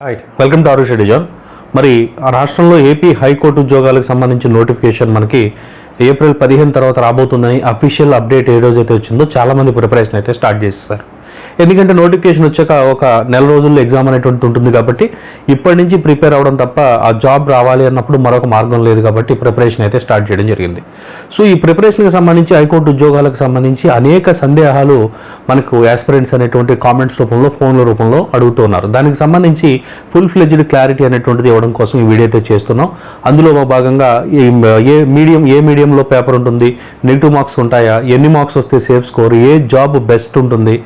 Hi welcome to Aarush డిజాన్ మరి ఆ రాష్ట్రంలో ఏపీ హైకోర్టు ఉద్యోగాలకు సంబంధించిన నోటిఫికేషన్ మనకి ఏప్రిల్ పదిహేను తర్వాత రాబోతుందని అఫీషియల్ అప్డేట్ ఏ రోజైతే వచ్చిందో చాలామంది ప్రిపరేషన్ అయితే స్టార్ట్ చేస్తారు ఎందుకంటే నోటిఫికేషన్ వచ్చాక ఒక నెల రోజుల్లో ఎగ్జామ్ అనేటువంటి ఉంటుంది కాబట్టి ఇప్పటి నుంచి ప్రిపేర్ అవ్వడం తప్ప ఆ జాబ్ రావాలి అన్నప్పుడు మరొక మార్గం లేదు కాబట్టి ప్రిపరేషన్ అయితే స్టార్ట్ చేయడం జరిగింది. సో ఈ ప్రిపరేషన్కి సంబంధించి హైకోర్టు ఉద్యోగాలకు సంబంధించి అనేక సందేహాలు మనకు యాస్పిరెంట్స్ అనేటువంటి కామెంట్స్ రూపంలో ఫోన్ల రూపంలో అడుగుతున్నారు దానికి సంబంధించి ఫుల్ ఫ్లెజ్డ్ క్లారిటీ అనేటువంటిది ఇవ్వడం కోసం ఈ వీడియో అయితే చేస్తున్నాం. అందులో భాగంగా ఈ ఏ మీడియం ఏ మీడియంలో పేపర్ ఉంటుంది నెగిటివ్ మార్క్స్ ఉంటాయా ఎన్ని మార్క్స్ వస్తే సేఫ్ స్కోర్ ఏ జాబ్ బెస్ట్ ఉంటుంది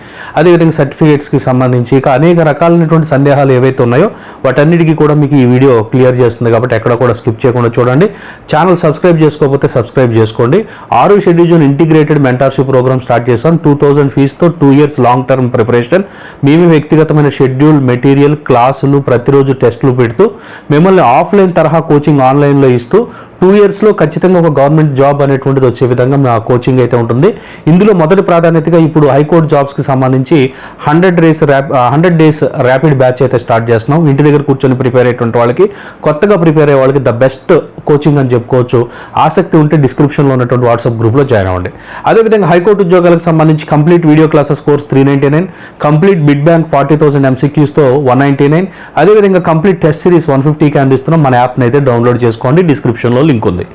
అదేవిధంగా సర్టిఫికేట్స్కి సంబంధించి ఇక అనేక రకాలైనటువంటి సందేహాలు ఏవైతే ఉన్నాయో వాటన్నిటికీ కూడా మీకు ఈ వీడియో క్లియర్ చేస్తుంది కాబట్టి ఎక్కడ కూడా స్కిప్ చేయకుండా చూడండి. ఛానల్ సబ్స్క్రైబ్ చేసుకోకపోతే సబ్స్క్రైబ్ చేసుకోండి. ఆరు షెడ్యూజన్ ఇంటిగ్రేటెడ్ మెంటార్షిప్ ప్రోగ్రామ్ స్టార్ట్ చేస్తాం two thousand ఫీజుతో two years long term preparation. మేమే వ్యక్తిగతమైన షెడ్యూల్ మెటీరియల్ క్లాసులు ప్రతిరోజు టెస్టులు పెడుతూ మిమ్మల్ని ఆఫ్లైన్ తరహా కోచింగ్ ఆన్లైన్లో ఇస్తూ టూ ఇయర్స్లో ఖచ్చితంగా ఒక గవర్నమెంట్ జాబ్ అనేటువంటిది వచ్చే విధంగా మా కోచింగ్ అయితే ఉంటుంది. ఇందులో మొదటి ప్రాధాన్యతగా ఇప్పుడు హైకోర్టు జాబ్స్కి సంబంధించి hundred days rap hundred days rapid batch అయితే స్టార్ట్ చేస్తున్నాం. ఇంటి దగ్గర కూర్చొని ప్రిపేర్ అయ్యేటువంటి వాళ్ళకి కొత్తగా ప్రిపేర్ అయ్యే వాళ్ళకి ద బెస్ట్ కోచింగ్ అని చెప్పుకోవచ్చు. ఆసక్తి ఉంటే డిస్క్రిప్షన్లో ఉన్నటువంటి వాట్సాప్ గ్రూప్లో జాయిన్ అవ్వండి. అదేవిధంగా హైకోర్టు ఉద్యోగాలకు సంబంధించి complete video classes course three ninety nine complete bit bank forty thousand ఎంసీక్యూస్తో one ninety nine అదేవిధంగా కంప్లీట్ టెస్ట్ సిరీస్ వన్ ఫిఫ్టీకి అందిస్తున్నాం. మన యాప్ని అయితే డౌన్లోడ్ చేసుకోండి. డిస్క్రిప్షన్లో లింక్ ఉంది.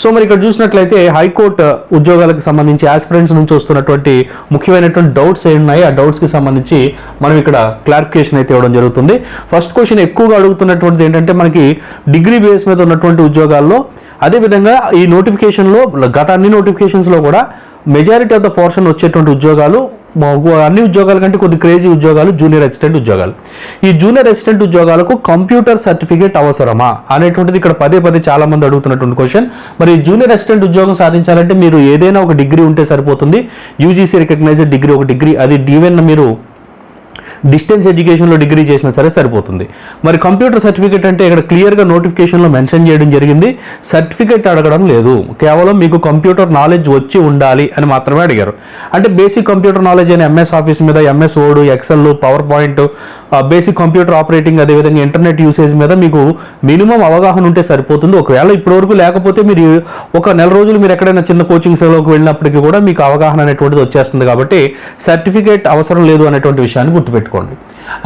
సో మరి ఇక్కడ చూసినట్లయితే హైకోర్టు ఉద్యోగాలకు సంబంధించి ఆస్పిరెంట్స్ నుంచి వస్తున్నటువంటి ముఖ్యమైనటువంటి డౌట్స్ ఏ ఉన్నాయి ఆ డౌట్స్కి సంబంధించి మనం ఇక్కడ క్లారిఫికేషన్ అయితే ఇవ్వడం జరుగుతుంది. ఫస్ట్ క్వశ్చన్ ఎక్కువగా అడుగుతున్నటువంటిది ఏంటంటే మనకి డిగ్రీ బేస్ మీద ఉన్నటువంటి ఉద్యోగాల్లో అదేవిధంగా ఈ నోటిఫికేషన్లో గత అన్ని నోటిఫికేషన్స్లో కూడా మెజారిటీ ఆఫ్ ద పోర్షన్ వచ్చేటువంటి ఉద్యోగాలు అన్ని ఉద్యోగాల కంటే కొద్ది క్రేజీ ఉద్యోగాలు జూనియర్ అసిస్టెంట్ ఉద్యోగాలు. ఈ జూనియర్ అసిస్టెంట్ ఉద్యోగాలకు కంప్యూటర్ సర్టిఫికేట్ అవసరమా? అనేటువంటిది ఇక్కడ పదే పదే చాలా మంది అడుగుతున్నటువంటి క్వశ్చన్ మరి జూనియర్ అసిస్టెంట్ ఉద్యోగం సాధించాలంటే మీరు ఏదైనా ఒక డిగ్రీ ఉంటే సరిపోతుంది. యూజీసీ రికగ్నైజ్డ్ డిగ్రీ ఒక డిగ్రీ అది ఈవెన్ మీరు డిస్టెన్స్ ఎడ్యుకేషన్లో డిగ్రీ చేసినా సరే సరిపోతుంది. మరి కంప్యూటర్ సర్టిఫికేట్ అంటే ఇక్కడ క్లియర్గా నోటిఫికేషన్లో మెన్షన్ చేయడం జరిగింది. సర్టిఫికేట్ అడగడం లేదు. కేవలం మీకు కంప్యూటర్ నాలెడ్జ్ వచ్చి ఉండాలి అని మాత్రమే అడిగారు. అంటే బేసిక్ కంప్యూటర్ నాలెడ్జ్ అని ఎంఎస్ ఆఫీస్ మీద MS word excel power point basic computer operating అదేవిధంగా ఇంటర్నెట్ యూసేజ్ మీద మీకు మినిమం అవగాహన ఉంటే సరిపోతుంది. ఒకవేళ ఇప్పటివరకు లేకపోతే మీరు ఒక నెల రోజులు మీరు ఎక్కడైనా చిన్న కోచింగ్ సేవలోకి వెళ్ళినప్పటికీ కూడా మీకు అవగాహన అనేటువంటిది వచ్చేస్తుంది కాబట్టి సర్టిఫికేట్ అవసరం లేదు అనేటువంటి విషయాన్ని గుర్తుపెట్టుకోండి.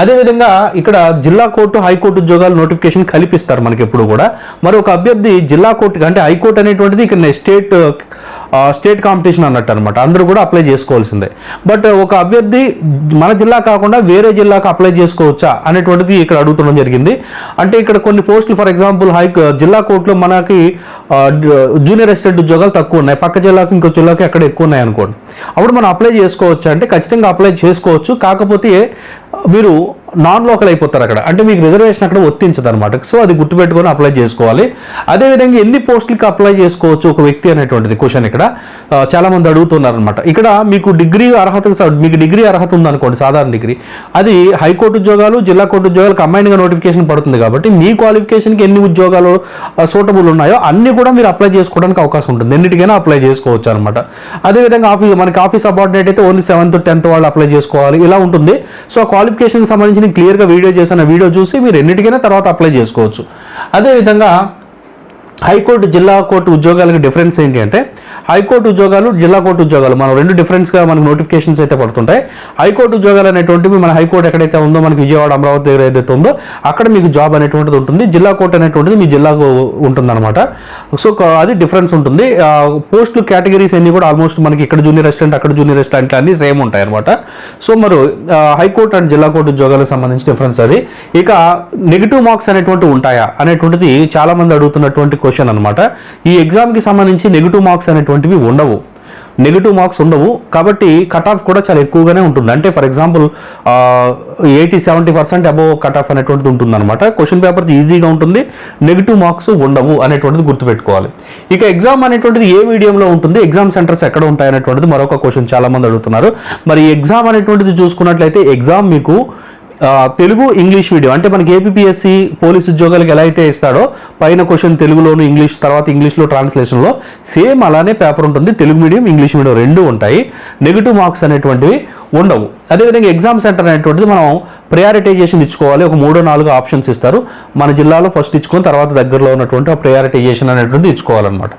అదేవిధంగా ఇక్కడ జిల్లా కోర్టు హైకోర్టు ఉద్యోగాలు నోటిఫికేషన్ కల్పిస్తారు మనకి ఎప్పుడు కూడా. మరి ఒక అభ్యర్థి జిల్లా కోర్టుకి అంటే హైకోర్టు అనేటువంటిది ఇక్కడ స్టేట్ స్టేట్ కాంపిటీషన్ అన్నట్టు అనమాట అందరూ కూడా అప్లై చేసుకోవాల్సిందే. బట్ ఒక అభ్యర్థి మన జిల్లా కాకుండా వేరే జిల్లాకు అప్లై చేసుకోవచ్చా అనేటువంటిది ఇక్కడ అడుగుతుండడం జరిగింది. అంటే ఇక్కడ కొన్ని పోస్టులు ఫర్ ఎగ్జాంపుల్ హై జిల్లా కోర్టులో మనకి జూనియర్ అసిస్టెంట్ ఉద్యోగాలు తక్కువ ఉన్నాయి. పక్క జిల్లాకు ఇంకో జిల్లాకి అక్కడ ఎక్కువ ఉన్నాయి అనుకోండి. అప్పుడు మనం అప్లై చేసుకోవచ్చు అంటే ఖచ్చితంగా అప్లై చేసుకోవచ్చు. కాకపోతే మీరు నాన్ లోకల్ అయిపోతారు అక్కడ. అంటే మీకు రిజర్వేషన్ అక్కడ వర్తించదు అనమాట సో అది గుర్తుపెట్టుకొని అప్లై చేసుకోవాలి. అదేవిధంగా ఎన్ని పోస్టులకి అప్లై చేసుకోవచ్చు ఒక వ్యక్తి అనేటువంటిది క్వశ్చన్ ఇక్కడ. చాలామంది అడుగుతున్నారు అనమాట ఇక్కడ మీకు డిగ్రీ అర్హత మీకు డిగ్రీ అర్హత ఉందనుకోండి సాధారణ డిగ్రీ. అది హైకోర్టు ఉద్యోగాలు జిల్లా కోర్టు ఉద్యోగాలు కంబైన్గా నోటిఫికేషన్ పడుతుంది కాబట్టి మీ క్వాలిఫికేషన్కి ఎన్ని ఉద్యోగాలు సూటబుల్ ఉన్నాయో అన్ని కూడా మీరు అప్లై చేసుకోవడానికి అవకాశం ఉంటుంది. ఎన్నిటికైనా అప్లై చేసుకోవచ్చు అనమాట అదేవిధంగా ఆఫీస్ మనకి ఆఫీస్ అబార్డినేట్ అయితే ఓన్లీ సెవెంత్ టెన్త్ వాళ్ళు అప్లై చేసుకోవాలి. ఇలా ఉంటుంది. సో క్వాలిఫికేషన్ సంబంధించిన క్లియర్గా వీడియో చేసిన వీడియో చూసి మీరు ఎన్నిటికైనా తర్వాత అప్లై చేసుకోవచ్చు. అదేవిధంగా హైకోర్టు జిల్లా కోర్టు ఉద్యోగాలకి డిఫరెన్స్ ఏంటి అంటే హైకోర్టు ఉద్యోగాలు జిల్లా కోర్టు ఉద్యోగాలు మనం రెండు డిఫరెన్స్గా మనకు నోటిఫికేషన్స్ అయితే పడుతుంటాయి. హైకోర్టు ఉద్యోగాలు అనేటువంటివి మన హైకోర్టు ఎక్కడైతే ఉందో మనకి విజయవాడ అమరావతి దగ్గర ఏదైతే ఉందో అక్కడ మీకు జాబ్ అనేటువంటిది ఉంటుంది. జిల్లా కోర్టు అనేటువంటిది మీ జిల్లాకు ఉంటుందన్నమాట. సో అది డిఫరెన్స్ ఉంటుంది. ఆ, పోస్టులు కేటగిరీస్ అన్ని కూడా ఆల్మోస్ట్ మనకి ఇక్కడ జూనియర్ రెస్టారెంట్ అక్కడ జూనియర్ రెస్టారెంట్ అన్నీ సేమ్ ఉంటాయి అనమాట సో మరి హైకోర్టు అండ్ జిల్లా కోర్టు ఉద్యోగాలకు సంబంధించి డిఫరెన్స్ అది. ఇక నెగిటివ్ మార్క్స్ అనేటువంటి ఉంటాయా? అనేటువంటిది చాలామంది అడుగుతున్నటువంటి క్వశ్చన్ అనమాట ఈ ఎగ్జామ్కి సంబంధించి నెగిటివ్ మార్క్స్ అనేటువంటివి ఉండవు. నెగిటివ్ మార్క్స్ ఉండవు. కాబట్టి కట్ ఆఫ్ కూడా చాలా ఎక్కువగానే ఉంటుంది. అంటే for example eighty seventy percent above cut off అనేటువంటిది ఉంటుంది అనమాట క్వశ్చన్ పేపర్ ఈజీగా ఉంటుంది. నెగిటివ్ మార్క్స్ ఉండవు అనేటువంటిది గుర్తుపెట్టుకోవాలి. ఇక ఎగ్జామ్ అనేటువంటిది ఏ మీడియంలో ఉంటుంది? ఎగ్జామ్ సెంటర్స్ ఎక్కడ ఉంటాయి అనేటువంటిది మరొక క్వశ్చన్ చాలా మంది అడుగుతున్నారు. మరి ఎగ్జామ్ అనేటువంటిది చూసుకున్నట్లయితే ఎగ్జామ్ మీకు తెలుగు ఇంగ్లీష్ మీడియం. అంటే మనకి ఏపీఎస్సి పోలీస్ ఉద్యోగాలకు ఎలా అయితే ఇస్తాడో పైన క్వశ్చన్ తెలుగులోను ఇంగ్లీష్ తర్వాత ఇంగ్లీష్లో ట్రాన్స్లేషన్లో సేమ్ అలానే పేపర్ ఉంటుంది. తెలుగు మీడియం ఇంగ్లీష్ మీడియం రెండు ఉంటాయి. నెగిటివ్ మార్క్స్ అనేటువంటివి ఉండవు. అదేవిధంగా ఎగ్జామ్ సెంటర్ అనేటువంటిది మనం ప్రయారిటైజేషన్ ఇచ్చుకోవాలి. ఒక మూడో నాలుగు ఆప్షన్స్ ఇస్తారు. మన జిల్లాలో ఫస్ట్ ఇచ్చుకొని తర్వాత దగ్గరలో ఉన్నటువంటి ఆ ప్రయారిటైజేషన్ అనేటువంటిది ఇచ్చుకోవాలన్నమాట.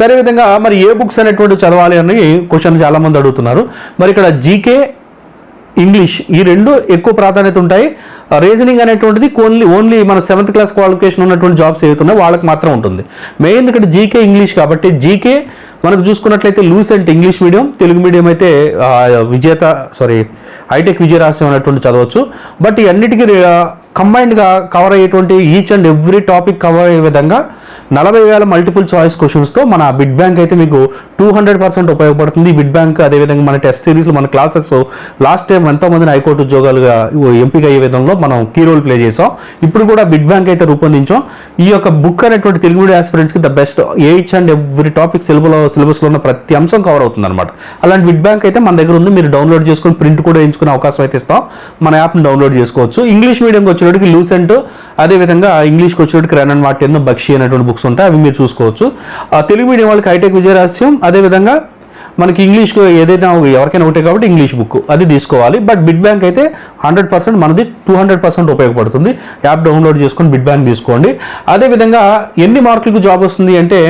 సరే విధంగా మరి ఏ బుక్స్ అనేటువంటి చదవాలి అని క్వశ్చన్ చాలామంది అడుగుతున్నారు. మరి ఇక్కడ జీకే ఇంగ్లీష్ ఈ రెండు ఎక్కువ ప్రాధాన్యత ఉంటాయి. రీజనింగ్ అనేటువంటిది ఓన్లీ ఓన్లీ మన సెవెంత్ క్లాస్ క్వాలిఫికేషన్ ఉన్నటువంటి జాబ్స్ ఏవైతున్నాయి వాళ్ళకి మాత్రం ఉంటుంది. మెయిన్ ఇక్కడ జీకే ఇంగ్లీష్ కాబట్టి జీకే మనకు చూసుకున్నట్లయితే Lucent English medium Telugu medium అయితే విజేత సారీ హైటెక్ విజయరాశ్యం అనేటువంటి చదవచ్చు. బట్ ఈ అన్నిటికీ కంబైన్డ్గా కవర్ అయ్యేటువంటి each and every topic cover అయ్యే విధంగా నలభై వేల మల్టిపుల్ చాయిస్ క్వశ్చన్స్తో మన బిడ్ బ్యాంక్ అయితే మీకు టూ హండ్రెడ్ పర్సెంట్ ఉపయోగపడుతుంది. బిడ్ బ్యాంక్ అదేవిధంగా మన టెస్ట్ సిరీస్లో మన క్లాసెస్ లాస్ట్ టైం ఎంతోమందిని హైకోర్టు ఉద్యోగాలుగా ఎంపిక అయ్యే విధంలో మనం కీ రోల్ ప్లే చేసాం ఇప్పుడు కూడా బిడ్ బ్యాంక్ అయితే రూపొందించాం. ఈ యొక్క బుక్ అనేటువంటి Telugu medium ఆస్పిరెంట్స్కి the best each and every topic సిలబులో సిలబస్లో ఉన్న ప్రతి అంశం కవర్ అవుతుంది అనమాట అలాంటి బిడ్ బ్యాంక్ అయితే మన దగ్గర ఉంది. మీరు డౌన్లోడ్ చేసుకొని ప్రింట్ కూడా వేయించుకునే అవకాశం అయితే ఇస్తాం. మన యాప్ని డౌన్లోడ్ చేసుకోవచ్చు. ఇంగ్లీష్ మీడియంకి వచ్చేటికి లూసెంట్ అదేవిధంగా ఇంగ్లీష్కి వచ్చేటికి రన్ అండ్ మార్టిన్ బక్షి అనేటువంటి బుక్స్ ఉంటాయి అవి మీరు చూసుకోవచ్చు. ఆ తెలుగు మీడియం వాళ్ళకి హైటెక్ విజయరహస్యం అదేవిధంగా మనకి ఇంగ్లీష్ ఏదైనా ఎవరికైనా ఒకటే కాబట్టి ఇంగ్లీష్ బుక్ అది తీసుకోవాలి. బట్ బిడ్ బ్యాంక్ అయితే హండ్రెడ్ పర్సెంట్ మనది టూ హండ్రెడ్ పర్సెంట్ ఉపయోగపడుతుంది. యాప్ డౌన్లోడ్ చేసుకొని బిడ్ బ్యాంక్ తీసుకోండి అదేవిధంగా ఎన్ని మార్కులకు జాబ్ వస్తుంది అంటే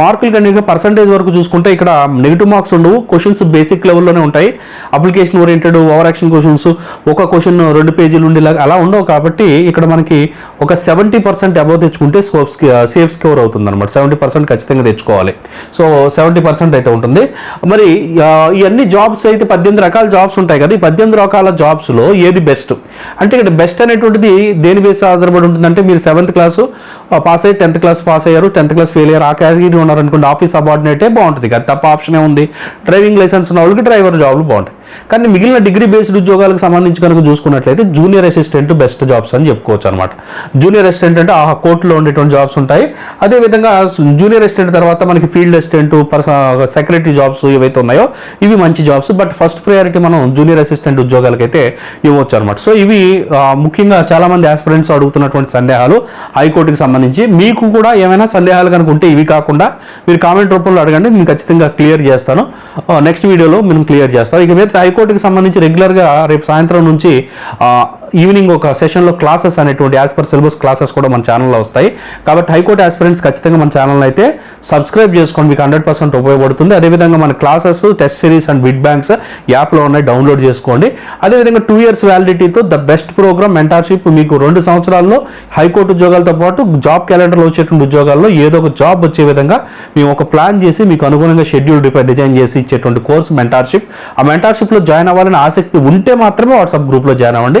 మార్కులు కనుక పర్సంటేజ్ వరకు చూసుకుంటే ఇక్కడ నెగిటివ్ మార్క్స్ ఉండవు. క్వశ్చన్స్ బేసిక్ లెవెల్లోనే ఉంటాయి. Application oriented over action questions ఒక క్వశ్చన్ రెండు పేజీలు ఉండేలాగా అలా ఉండవు కాబట్టి ఇక్కడ మనకి ఒక సెవెంటీ పర్సెంట్ అబౌవ్ తెచ్చుకుంటే సేఫ్ స్కోర్ అవుతుంది అనమాట సెవెంటీ పర్సెంట్ ఖచ్చితంగా తెచ్చుకోవాలి. సో సెవెంటీ పర్సెంట్ అయితే ఉంటుంది. మరి ఇవన్నీ జాబ్స్ అయితే పద్దెనిమిది రకాల జాబ్స్ ఉంటాయి కదా. ఈ పద్దెనిమిది రకాల జాబ్స్లో ఏది బెస్ట్ అంటే ఇక్కడ బెస్ట్ అనేటువంటిది దేని బేస్ ఆధారపడి ఉంటుందంటే మీరు సెవెంత్ క్లాస్ పాస్ అయ్యి టెన్త్ క్లాస్ పాస్ అయ్యారు. టెన్త్ క్లాస్ ఫెయిల్ అయ్యారు. ఆ కేటగిరీ ఉన్నారనుకోండి ఆఫీస్ అబార్డినేటే బాగుంటుంది. కదా తప్ప ఆప్షనే ఉంది. డ్రైవింగ్ లైసెన్స్ ఉన్న వాళ్ళకి డ్రైవర్ జాబ్లు బాగుంటాయి. కానీ మిగిలిన డిగ్రీ బేస్డ్ ఉద్యోగాలకు సంబంధించి కనుక చూసుకున్నట్లయితే జూనియర్ అసిస్టెంట్ బెస్ట్ జాబ్స్ అని చెప్పుకోవచ్చు అనమాట జూనియర్ అసిస్టెంట్ అంటే ఆ కోర్టులో ఉండేటువంటి జాబ్స్ ఉంటాయి. అదేవిధంగా జూనియర్ అసిస్టెంట్ తర్వాత మనకి ఫీల్డ్ అసిస్టెంట్ పర్స సెక్రటరీ జాబ్స్ ఏవైతే ఉన్నాయో ఇవి మంచి జాబ్స్. బట్ ఫస్ట్ ప్రయారిటీ మనం జూనియర్ అసిస్టెంట్ ఉద్యోగాలకైతే ఇవ్వచ్చు అనమాట సో ఇవి ముఖ్యంగా చాలా మంది ఆస్పిరెంట్స్ అడుగుతున్నటువంటి సందేహాలు హైకోర్టుకి సంబంధించి. మీకు కూడా ఏమైనా సందేహాలు కనుక ఉంటే ఇవి కాకుండా మీరు కామెంట్ రూపంలో అడగండి. నేను ఖచ్చితంగా క్లియర్ చేస్తాను. నెక్స్ట్ వీడియోలో మేము క్లియర్ చేస్తాం. ఇక మీద హైకోర్టుకి సంబంధించి రెగ్యులర్గా రేపు సాయంత్రం నుంచి ఈవినింగ్ ఒక సెషన్లో క్లాసెస్ అనేటువంటి యాజ్ పర్ సిలబస్ క్లాసెస్ కూడా మన ఛానల్లో వస్తాయి. కాబట్టి హైకోర్టు ఆస్పిరెంట్స్ ఖచ్చితంగా మన ఛానల్ అయితే సబ్స్క్రైబ్ చేసుకోండి. మీకు హండ్రెడ్ పర్సెంట్ ఉపయోగపడుతుంది. అదేవిధంగా మన classes test series and bit banks యాప్లో ఉన్నాయి. డౌన్లోడ్ చేసుకోండి. అదేవిధంగా టూ ఇయర్స్ వ్యాలిడిటీతో ద బెస్ట్ ప్రోగ్రామ్ మెంటార్షిప్ మీకు రెండు సంవత్సరాల్లో హైకోర్టు ఉద్యోగాలతో పాటు జాబ్ క్యాలెండర్లో వచ్చేటువంటి ఉద్యోగాల్లో ఏదో ఒక జాబ్ వచ్చే విధంగా మేము ఒక ప్లాన్ చేసి మీకు అనుగుణంగా షెడ్యూల్ డిజైన్ చేసి ఇచ్చేటువంటి కోర్స్ మెంటార్షిప్ ఆ మెంటార్షిప్లో జాయిన్ అవ్వాలని ఆసక్తి ఉంటే మాత్రమే వాట్సాప్ గ్రూప్లో జాయిన్ అవ్వండి.